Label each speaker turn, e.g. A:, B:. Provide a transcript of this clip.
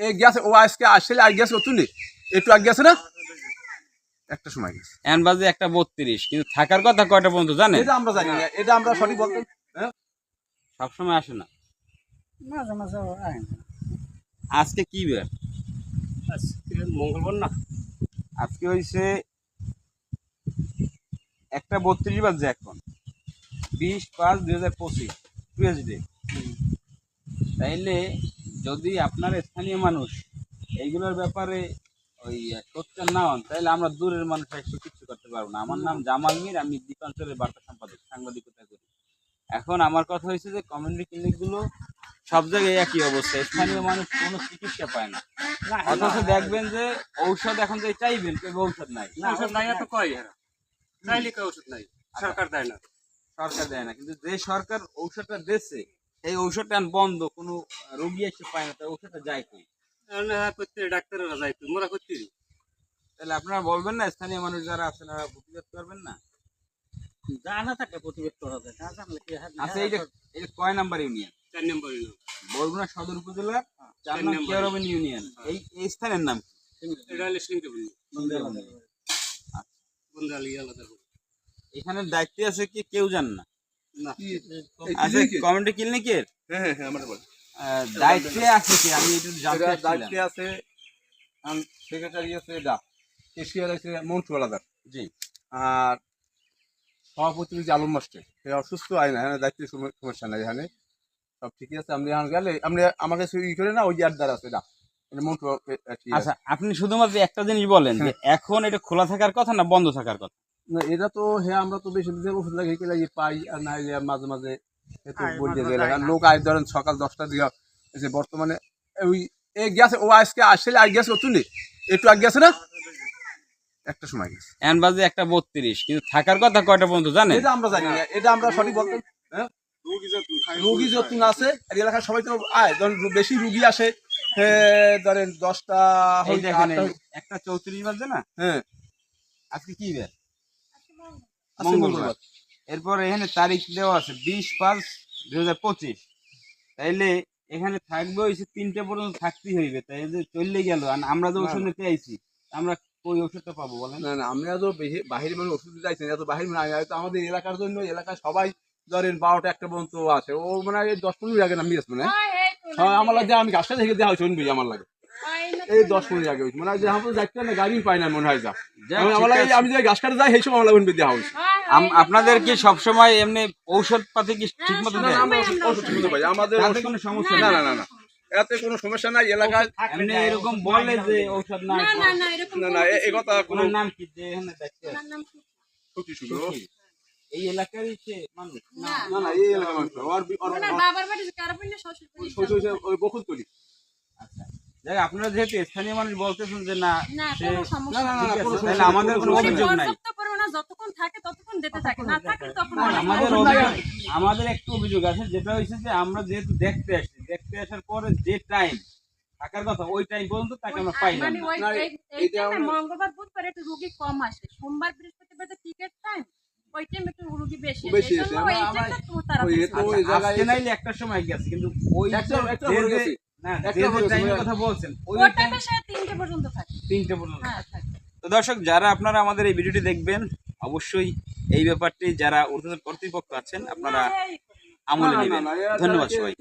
A: এই গেছে ও আজকে আসলে আগে গেছে তুই একটু আগে গেছে না? একটা সময় গেছে।
B: এন বাজে একটা বত্রিশ কিন্তু থাকার কথা কয়টা পর্যন্ত জানেন?
A: এটা আমরা জানি না এটা আমরা সঠিক বলতে হ্যাঁ?
B: সবসময় আসে না।
C: মাঝে মাঝে না।
B: আজকে কি বার
C: আজকে মঙ্গলবার না।
B: আজকে হয়েছে একটা বত্রিশ বাজে এখন। বিশ পাঁচ দুই হাজার পঁচিশ টুয়েসডে তাইলে যদি আপনার স্থানীয় মানুষ এইগুলোর ব্যাপারে ওই সোচ্চার না হন তাহলে আমরা দূরের মানুষ একটু কিছু করতে পারব না। আমার নাম জামাল মির আমি দ্বীপাঞ্চলের বার্তা সম্পাদক সাংবাদিকতা করি। এখন আমার কথা হয়েছে যে কমিউনিটি ক্লিনিকগুলো সব জায়গায় একই অবস্থা স্থানীয় মানুষ কোনো চিকিৎসা পায় না। অথচ দেখবেন যে ঔষধ এখন যে চাইবেন কেউ ঔষধ নাই।
C: না ওষুধ নাই তো কয় চাইলে কেউ ওষুধ নাই। সরকার দেয় না।
B: সরকার দেয় না কিন্তু যে সরকার ঔষধটা দিচ্ছে এই ঔষধটা বন্ধ কোনো রোগী এসে পায় না তাই ঔষধটা যায় কই
C: করতে ডাক্তারেরা যাইতো মোরা করতে
B: তাহলে আপনারা বলবেন না স্থানীয় মানুষ যারা আছেন তারা প্রতিবাদ করবেন না?
C: জানা থাকে প্রতিবেদ করা যায় না জানলে কি
B: আচ্ছা এইটা এটা কয় নাম্বার ইউনিয়ন?
C: চার নম্বর
B: বরগুনা সদর উপজেলার চার
C: চার নম্বর।
B: কেয়ারবেন ইউনিয়ন। এই এই স্থানের নাম
C: এটা হলে সিংকে বলি আলাদা
B: এখানে দায়িত্বে আছে কি কেউ জান না? আচ্ছা? কমিউনিটি ক্লিনিকের
A: হ্যাঁ হ্যাঁ হ্যাঁ আমার বল।
B: দায়িত্বে আছে কি? আমি একটু জানতে
A: দায়িত্বে আছে সেক্রেটারি আছে এটা। এশিয়ার আছে মন্টু আলাদা
B: জি।
A: আর সভাপতি আলম মাস্টার। সে অসুস্থ হয় না এখানে দায়িত্বের সমস্যা নাই এখানে। সব ঠিকই আছে আপনি এখন গেলে আপনি আমার কাছে ই করে না ওই ইয়ারদার আছে এটা। আচ্ছা
B: আচ্ছা আপনি শুধুমাত্র একটা জিনিস বলেন যে এখন এটা খোলা থাকার কথা না বন্ধ থাকার কথা?
A: না এটা তো হ্যাঁ আমরা তো বেশি ওষুধ লাগে কি লাগে পাই আর না মাঝে মাঝে বলতে গেলে লোক আয় ধরেন সকাল দশটার দিকে এসে বর্তমানে ওই এ গেছে ও আজকে আসলে আগে গেছে তুই একটু আগে গেছে না? একটা সময় গেছে।
B: এন বাজে একটা বত্রিশ কিন্তু থাকার কথা কয়টা পর্যন্ত জানেন?
A: এটা আমরা জানি না এটা আমরা সঠিক বলতে হ্যাঁ? রুগী যতন আছে আর এলাকার সবাই তো আয় ধরেন বেশি রুগী আসে ধরেন দশটা
B: এই এই একটা চৌত্রিশ বাজে না?
A: হ্যাঁ।
B: আজকে কি বার মঙ্গলবার। এরপর এখানে তারিখ দেওয়া আছে বিশ পাঁচ দুই হাজার পঁচিশ। তাইলে এখানে থাকবে হয়েছে তিনটে পর্যন্ত থাকতেই হইবে। তাই যে চললে গেল। আর আমরা যে ওষুধ। নিতে আইছি আমরা ওই ওষুধটা পাবো বলেন?
A: না না আমরা তো বাহির মানুষ ওষুধ চাইছি না এত বাহির মানে হয়তো আমাদের এলাকার জন্য এলাকায় সবাই ধরেন বারোটা একটা পর্যন্ত আছে। ও মানে দশ পনেরো আগে নামিয়ে আসবে না? হ্যাঁ আমার লাগে আমি গাছটা থেকে দেওয়া শুনবি আমার লাগে। এই দশ পনেরো আগে মানে যে যাইতে না গাড়ি পাই না মনে হয় যা।
B: যাক,
A: আমি- আমার লাগে আমি যে গাছ কাটে যাই সেই সময় আমার দেওয়া হয়েছে
B: আপনাদের কি সবসময় এমনি ঔষধ পাতি কি ঠিক মতো দেয়
A: ওষুধ ওষুধ শুনতে পাই। আমাদের ওষুধ-
B: কোনো সমস্যা
A: না না না না। এতে কোনো সমস্যা নাই এলাকায়
B: এমনি এরকম বলে যে ঔষধ
D: না না না এরকম
A: না না এ- এ কথা কোনো
B: নাম কি? যে এখানে দেখতে
D: নাম কি?
B: এই এলাকারই সে মানুষ?
D: না
A: না এই এলাকার মানুষ ওর-
D: বাবার বাড়ি শ্বশুর বাড়ি
A: ওই- ওই- ওই বকুল তৈরি
B: আচ্ছা দেখ আপনারা যেহেতু স্থানীয় মানুষ বলতেছেন যে না তাহলে আমাদের কোনো অভিযোগ নাই।
D: যতক্ষণ থাকে ততক্ষণ দিতে থাকে না থাকলে তখন
B: আমাদের একটু অভিযোগ আছে যেটা হয়েছে যে আমরা যেহেতু দেখতে আসছি দেখতে আসার পরে যে টাইম থাকার কথা ওই টাইম পর্যন্ত তাকে আমরা
D: মানে
B: না
D: ওই
A: না,
D: এই- এই
A: এইটা
D: time এ
A: আমরা-
D: মঙ্গলবার বুধবার একটু রুগী কম আসে সোমবার বৃহস্পতিবার টিকিট টাইম ওই টাইম একটু রুগী বেশি
A: বেশি আসে।
D: ওই টাইমটা তো তারা
A: তো
B: একটা সময় গেছে কিন্তু ওই
A: একটা- একটা হয়ে গেছে।
B: তো দর্শক যারা আপনারা আমাদের এই ভিডিওটি দেখবেন অবশ্যই এই ব্যাপারটি যারা কর্তৃপক্ষ আছেন আপনারা আমলে নেবেন। ধন্যবাদ সবাই